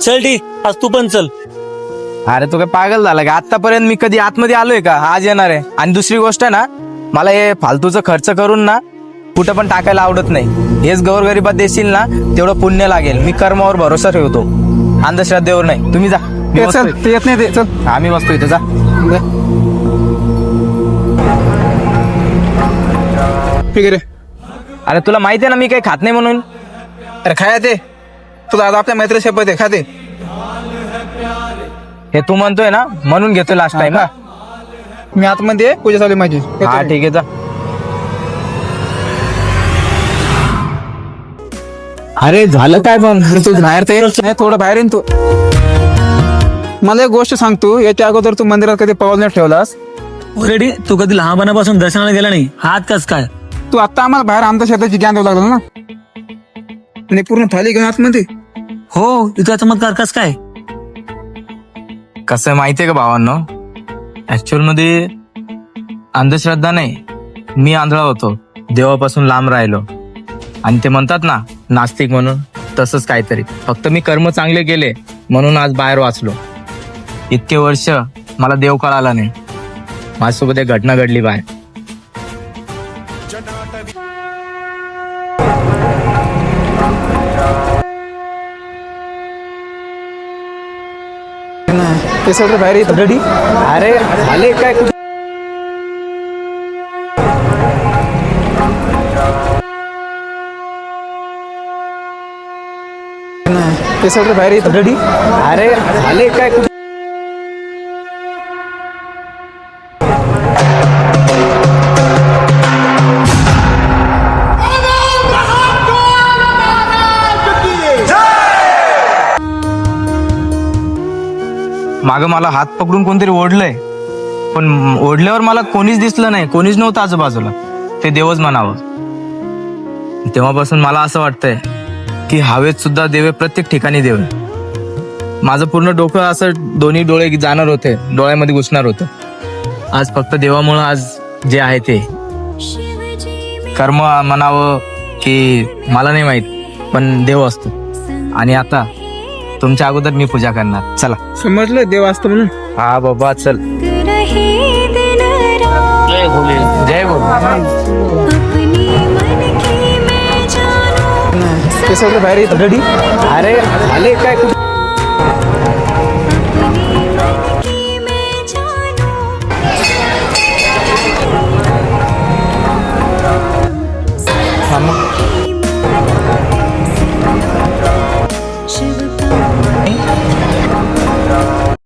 चल ठीक आज तू पण चल. अरे तू काय पागल झाला का? आतापर्यंत मी कधी आतमध्ये आलोय का? आज येणार आहे. आणि दुसरी गोष्ट आहे ना मला हे फालतूचं खर्च करून ना कुठं पण टाकायला आवडत नाही. हेच गौरगरिबात देशील ना तेवढं पुण्य लागेल. मी कर्मावर भरोसा ठेवतो. अंधश्रद्धेवर नाही. तुम्ही जा. मी ते बसतोय. चल ते येत नाही ते चल. आम्ही बसतो इथं. जा. ठीक आहे रे. अरे तुला माहिती आहे ना मी काही खात नाही म्हणून? अरे खाया ते. तुला आज आपल्या मैत्री शपथ आहे खाते. हे तू म्हणतोय ना म्हणून घेतोय लास्ट टाइम हा. मी आतमध्ये आहे, पूजा चालू आहे माझी. हा ठीक आहे जा. अरे झालं काय पण तू बाहेर ते नाही, थोडं बाहेर येईन तू. मला एक गोष्ट सांगतो याच्या अगोदर तू मंदिरात कधी पाऊल नाही ठेवलास? ऑलरेडी तू कधी लहानपणापासून दर्शनाला गेला नाही. हात कस काय? तू आता आम्हाला बाहेर आमच्या शेताची ज्ञान देऊ लागला ना. आणि पूर्ण थाली घेऊन आतमध्ये. हो तुझा चमत्कार कस काय? कसं आहे माहितीये का भावांनो? ऍक्च्युअलमध्ये अंधश्रद्धा नाही. मी आंधळा होतो. देवापासून लांब राहिलो. आणि ते म्हणतात ना नास्तिक म्हणून तसंच काहीतरी. फक्त मी कर्म चांगले केले म्हणून आज बाहेर वाचलो. इतके वर्ष मला देव कळाला नाही. माझ्यासोबत एक घटना घडली बाहेर. ते सगळं बाहेर येतं. रेडी अरे झाले काय ते सगळं बाहेर येतं. रेडी अरे झाले काय कुठे? माग मला हात पकडून कोणतरी ओढलंय. पण ओढल्यावर मला कोणीच दिसलं नाही कोणीच नव्हतं आजूबाजूला. ते देवच म्हणावं. तेव्हापासून मला असं वाटतंय की हवेत सुद्धा देवे प्रत्येक ठिकाणी देव. माझं पूर्ण डोकं असं दोन्ही डोळे जाणार होते डोळ्यामध्ये घुसणार होतं. आज फक्त देवामुळं आज जे आहे ते. कर्म म्हणावं की मला नाही माहीत पण देव असतो. आणि आता तुमच्या अगोदर मी पूजा करणार. चला. समजलं देव असतं म्हणून? हा बाबा चल. जय भोले. जय बोल अपने मन की मैं जानू। ते सगळं बाहेर येतं. रेडी अरे झाले काय कुठे?